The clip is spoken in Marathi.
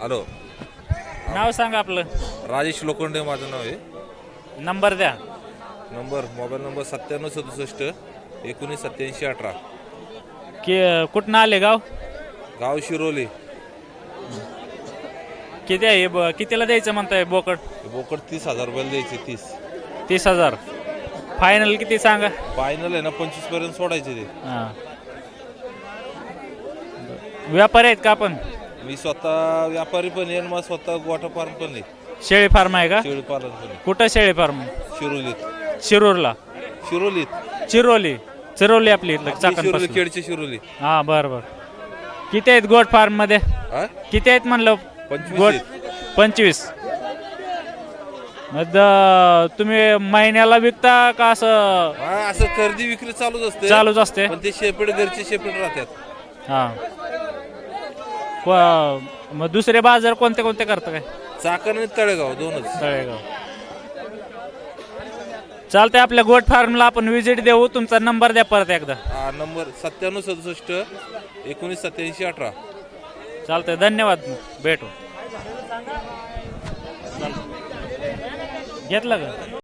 हॅलो. नाव सांगा आपलं. राजेश लोखंडे माझं नाव आहे. नंबर द्या. नंबर मोबाईल नंबर सत्त्याण्णव सदुसष्ट एकोणीस सत्याऐंशी अठरा. की कुठनं आले गाव? गाव शिरोली. किती आहे? ब- कितीला द्यायचं म्हणताय बोकड? बोकड तीस हजार रुपयाला द्यायचे तीस. तीस हजार. फायनल किती सांगा? फायनल आहे ना पंचवीसपर्यंत सोडायचे ते. हा. व्यापारी आहेत का आपण? मी स्वतः व्यापारी पण आहे आणि मग स्वतः गोठा फार्म पण आहे. शेळी फार्म आहे का? शेळी पालन पण आहे. कुठं शेळी फार्म? शिरोलीत शिरूरला. शिरोलीत चिरोली. चिरोली आपली इथलं शिरोली. खेडची शिरोली. हा बर बर. किती आहेत गोट फार्ममध्ये? हा? किती आहेत म्हणलं? पंचवीस गोट. पंचवीस. मग द- तुम्ही महिन्याला विकता का असं हा असं खरेदी विक्री चालूच असते. चालूच असते? पण ते शेपेड घरचे शेपेड राहतात. हा. को- मग दुसरे बाजार कोणते कोणते करता काय? चाकण आणि तळेगाव दोनच. तळेगाव. चालतंय आपल्या गोट फार्मला आपण विजिट देऊ. तुमचा नंबर द्या परत एकदा. हा नंबर सत्त्याण्णव सदुसष्ट एकोणीस सत्याऐंशी अठरा. चालतंय धन्यवाद. भेटू. चालतंय. घेतलं का?